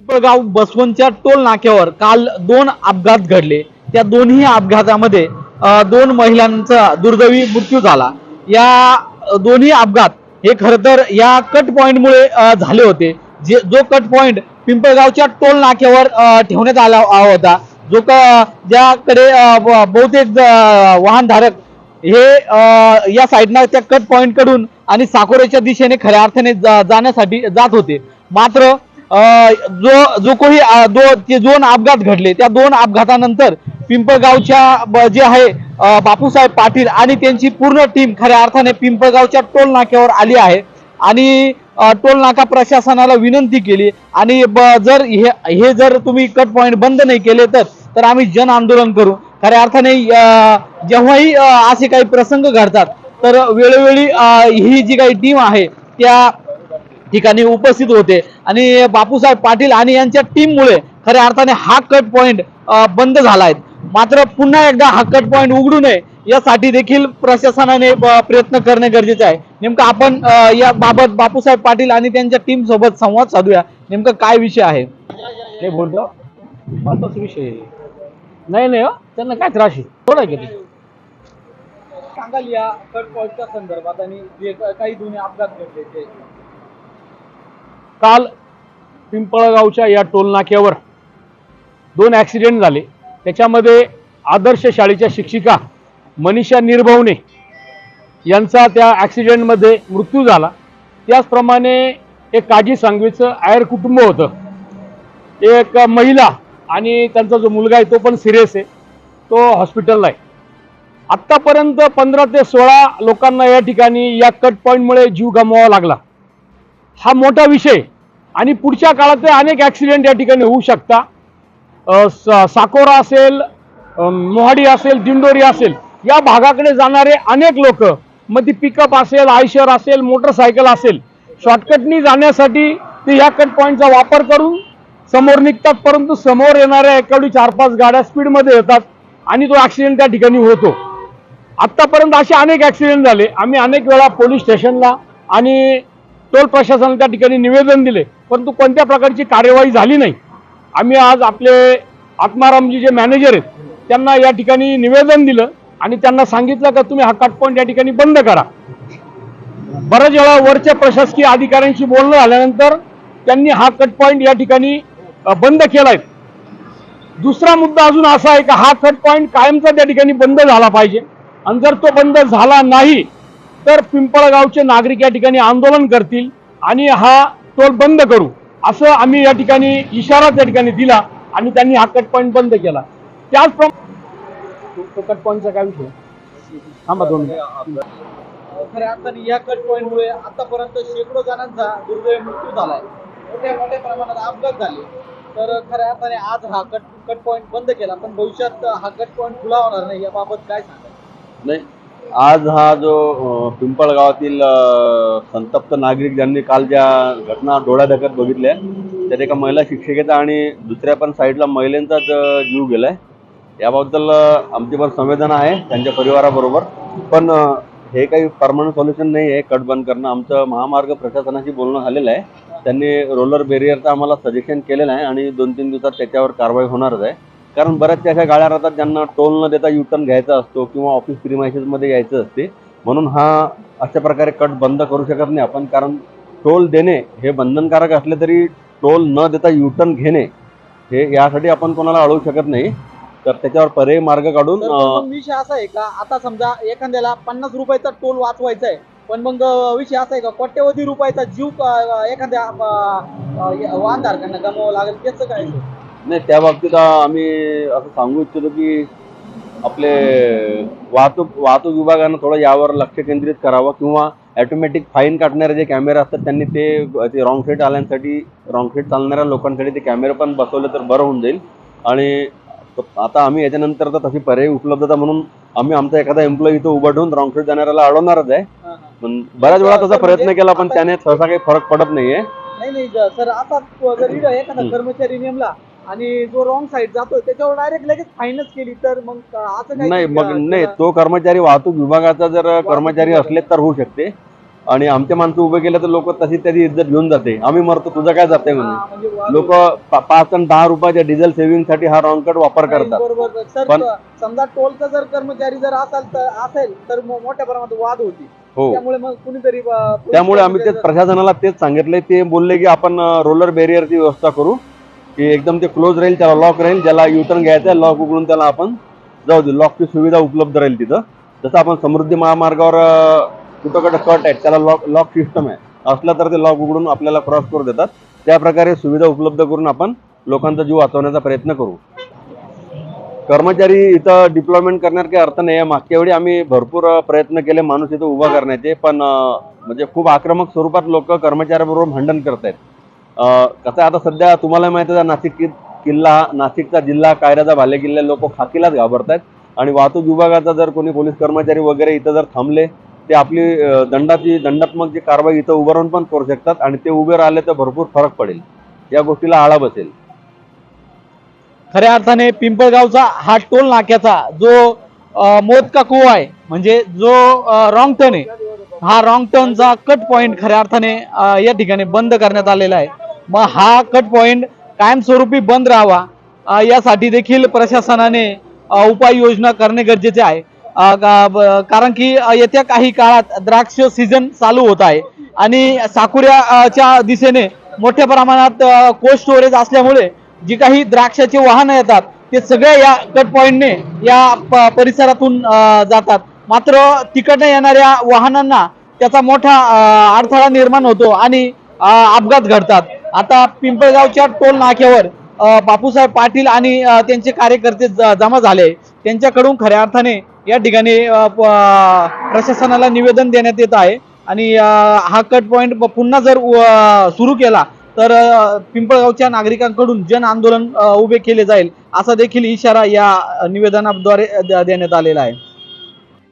Pimpalgaon बसवंतच्या toll नाक्यावर काल दोन अपघात घडले. त्या दोन्ही अपघातामध्ये दोन महिलांचा दुर्दैवी मृत्यू झाला. या दोन्ही अपघात हे खर तर या कट पॉइंटमुळे झाले होते. जे जो कट पॉइंट पिंपळगावच्या टोल नाक्यावर ठेवण्यात आला होता. जो क ज्याकडे बहुतेक वाहनधारक हे या साईडनं त्या कट पॉइंटकडून आणि साकोरेच्या दिशेने खऱ्या अर्थाने जाण्यासाठी जात होते. मात्र जो जो कोणी दो ते दोन अपघात घडले त्या दोन अपघातानंतर पिंपळगावच्या ब- जे आहे बापूसाहेब पाटील आणि त्यांची पूर्ण टीम खऱ्या अर्थाने पिंपळगावच्या टोल नाक्यावर आली आहे. आणि टोलनाका टोल नाका प्रशासनाला विनंती केली. आणि ब- जर हे हे जर तुम्ही कट पॉईंट बंद नाही केले तर तर आम्ही जन आंदोलन करू. खऱ्या अर्थाने जेव्हाही असे काही प्रसंग घडतात तर वेळोवेळी ही जी काही टीम आहे त्या ठिकाणी उपस्थित होते. आणि बापूसाहेब पाटील आणि यांच्या टीममुळे खऱ्या अर्थाने हा कट पॉइंट बंद झाला आहे मात्र पुन्हा एकदा हा कट पॉइंट उघडू नये यासाठी देखील प्रशासनाने प्रयत्न करणे गरजेचे आहे. नेमकं आपण या बाबत बापूसाहेब पाटील आणि त्यांच्या टीम सोबत संवाद साधूया. नेमकं काय विषय आहे? हे बोलतो. महत्त्वाचा विषय. नाही नाही हो. त्यांना काय त्रास आहे? थोडा घेते सांगाल या कट पॉइंटच्या संदर्भात आणि जे काही दोन्ही अपघात घडले ते काल पिंपळगावच्या या टोलनाक्यावर दोन ॲक्सिडेंट झाले. त्याच्यामध्ये आदर्श शाळेच्या शिक्षिका मनीषा निर्भवणे यांचा त्या ॲक्सिडेंटमध्ये मृत्यू झाला. त्याचप्रमाणे एक काजी सांगवीचं आयर कुटुंब होतं. एक महिला आणि त्यांचा जो मुलगा आहे तो पण सिरियस आहे. तो हॉस्पिटलला आहे. आत्तापर्यंत पंधरा ते सोळा लोकांना या ठिकाणी या कट पॉईंटमुळे जीव गमवावा लागला. हा मोठा विषय. आणि पुढच्या काळात अनेक ॲक्सिडेंट या ठिकाणी होऊ शकता. साकोरा असेल मोहाडी असेल दिंडोरी असेल या भागाकडे जाणारे अनेक लोक मग ती पिकअप असेल आयशर असेल मोटरसायकल असेल शॉर्टकटनी जाण्यासाठी ते ह्या कट पॉईंटचा वापर करून समोर निघतात. परंतु समोर येणाऱ्या एकाडी चार पाच गाड्या स्पीडमध्ये येतात आणि तो ॲक्सिडेंट त्या ठिकाणी होतो. आत्तापर्यंत असे अनेक ॲक्सिडेंट झाले. आम्ही अनेक वेळा पोलीस स्टेशनला आणि टोल प्रशासनाला त्या ठिकाणी निवेदन दिले परंतु कोणत्या प्रकारची कार्यवाही झाली नाही. आम्ही आज आपले आत्मारामजी जे मॅनेजर आहेत त्यांना या ठिकाणी निवेदन दिलं आणि त्यांना सांगितलं का तुम्ही हा कट पॉईंट या ठिकाणी बंद करा. बऱ्याच वेळा वरच्या प्रशासकीय अधिकाऱ्यांशी बोलणं झाल्यानंतर त्यांनी हा कट पॉईंट या ठिकाणी बंद केलाय. दुसरा मुद्दा अजून असा आहे का हा कट पॉईंट कायमचा त्या ठिकाणी बंद झाला पाहिजे. आणि जर तो बंद झाला नाही तर पिंपळगावचे नागरिक या ठिकाणी आंदोलन करतील आणि हा टोल बंद करू. असं आम्ही या ठिकाणी इशारा त्या ठिकाणी दिला आणि त्यांनी हा कट पॉईंट बंद केला. त्याचप्रमाणे तो कट पॉईंटचा काय विषय? थांबा दोन. खऱ्या अर्थाने या कट पॉइंटमुळे आतापर्यंत शेकडो जणांचा दुर्दैवी मृत्यू झालाय मोठ्या मोठ्या प्रमाणात अपघात झाले. तर खऱ्या अर्थाने आज हा कट कट पॉइंट बंद केला पण भविष्यात हा कट पॉइंट खुला होणार नाही याबाबत काय सांगाल? नाही आज हा जो पिंपळगावातील संतप्त नागरिक ज्यांनी काल ज्या घटना डोळ्याधकत बघितल्या त्यात एका महिला शिक्षिकेचा आणि दुसऱ्या पण साईडला महिलांचाच जीव गेलाय. याबद्दल आमची पण संवेदना आहे त्यांच्या परिवाराबरोबर. पण हे काही परमनंट सोल्युशन नाही आहे कट बंद करणं. आमचं महामार्ग प्रशासनाशी बोलणं झालेलं आहे. त्यांनी रोलर बेरियरचं आम्हाला सजेशन केलेलं आहे आणि दोन तीन दिवसात त्याच्यावर कारवाई होणारच आहे. कारण बऱ्याचशा अशा गाड्या राहतात ज्यांना टोल न देता युटर्न घ्यायचा असतो किंवा ऑफिस प्रिमायसेसमध्ये यायचं असते. म्हणून हा अशा प्रकारे कट बंद करू शकत नाही आपण. कारण टोल देणे हे बंधनकारक असले तरी टोल न देता युटर्न घेणे हे यासाठी आपण कोणाला अडवू शकत नाही. तर त्याच्यावर पर्यायी मार्ग काढून विषय असा आहे का आता समजा एखाद्याला पन्नास रुपयाचा टोल वाचवायचा आहे पण मग विषय असा आहे का कोट्यवधी रुपयाचा जीव एखाद्या वाहनधारकांना गमवावं लागेल त्याचं काय? नाही त्या बाबतीत आम्ही असं सांगू इच्छितो की आपले वाहतूक वाहतूक विभागानं थोडं यावर लक्ष केंद्रित करावं किंवा ॲटोमॅटिक फाईन काढणारे जे कॅमेरे असतात त्यांनी ते ते रॉंग साईड आल्यांसाठी रॉंग साईड चालणाऱ्या लोकांसाठी ते कॅमेरे पण बसवले तर बरं होऊन जाईल आणि आता आम्ही याच्यानंतर तर तशी पर्यायी उपलब्धता म्हणून आम्ही आमचा एखादा एम्प्लॉई इथं उभा ठेवून रॉंग साईड जाणाऱ्याला अडवणारच आहे. पण बऱ्याच वेळा तसा प्रयत्न केला पण त्याने सहसा काही फरक पडत नाहीये नाही नाही सर आता एखादा. कर्मचारी नेमला आणि जो रॉंग साईड जातोय त्याच्यावर डायरेक्ट लगेच फाईनच केली तर मग असं काही नाही मग नाही तो कर्मचारी वाहतूक विभागाचा जर कर्मचारी असले तर होऊ शकते. आणि आमच्या माणसं उभे केलं तर लोक तशी त्याची इज्जत घेऊन जाते. आम्ही मरतो तुझं काय जाते म्हणून? म्हणजे लोक पाच आणि दहा रुपयाच्या डिझेल सेव्हिंगसाठी हा रॉंग कट वापर करतात. पण- समजा टोलचा जर कर्मचारी जर असाल तर असेल तर मोठ्या प्रमाणात वाद होती. हो. त्यामुळे मग कुणीतरी त्यामुळे आम्ही कर्मचारी प्रशासनाला तेच सांगितलंय. ते बोलले की आपण रोलर बॅरियरची व्यवस्था करू. की एकदम ते क्लोज राहील त्याला लॉक राहील ज्याला युटर्न घ्यायचा लॉक उघडून त्याला आपण जाऊ दे लॉकची सुविधा उपलब्ध राहील तिथं. जसं आपण समृद्धी महामार्गावर कुठं कुठं कट आहेत त्याला लॉक लॉक सिस्टम आहे. असलं तर ते लॉक उघडून आपल्याला क्रॉस करू देतात. त्या प्रकारे सुविधा उपलब्ध करून आपण लोकांचा जीव वाचवण्याचा प्रयत्न करू. कर्मचारी इथं डिप्लॉयमेंट करण्यात काही अर्थ नाही आहे. मागच्या वेळी आम्ही भरपूर प्रयत्न केले माणूस इथं उभा करण्याचे पण म्हणजे खूप आक्रमक स्वरूपात लोक कर्मचाऱ्याबरोबर भांडण करत आहेत कसं आहे आता सध्या तुम्हाला माहिती आहे नाशिक किल्ला नाशिकचा जिल्हा कायद्याचा भाले किल्ले लोक खाकीलाच घाबरत आहेत आणि वाहतूक विभागाचा जर कोणी पोलीस कर्मचारी वगैरे इथं जर थांबले ते आपली दंडाची दंडात्मक जी कारवाई इथं उभं राहून पण करू शकतात आणि ते उभे राहिले तर भरपूर फरक पडेल. या गोष्टीला आळा बसेल. खऱ्या अर्थाने पिंपळगावचा हा टोल नाक्याचा जो मोदका कुवा आहे म्हणजे जो रॉंग टर्न आहे हा रॉंग टर्नचा कट पॉइंट खऱ्या अर्थाने या ठिकाणी बंद करण्यात आलेला आहे. मग हा कट पॉइंट कायमस्वरूपी बंद राहावा. यासाठी देखील प्रशासनाने उपाययोजना करणे गरजेचे आहे. कारण की येत्या काही काळात द्राक्ष सीझन चालू होत आहे. आणि साकुऱ्याच्या दिशेने मोठ्या प्रमाणात कोल्ड स्टोरेज असल्यामुळे जी काही द्राक्षाचे वाहनं येतात ते सगळे या कट पॉइंटने या प- परिसरातून जातात. मात्र तिकडनं येणाऱ्या वाहनांना त्याचा मोठा अडथळा निर्माण होतो आणि अपघात घडतात. आता पिंपळगावच्या टोल नाक्यावर बापूसाहेब पाटील आणि त्यांचे कार्यकर्ते जमा झाले. त्यांच्याकडून खऱ्या अर्थाने या ठिकाणी प्रशासनाला निवेदन देण्यात येत आहे. आणि हा कट पॉईंट पुन्हा जर सुरू केला तर पिंपळगावच्या नागरिकांकडून जन आंदोलन उभे केले जाईल असा देखील इशारा या निवेदनाद्वारे देण्यात आलेला आहे.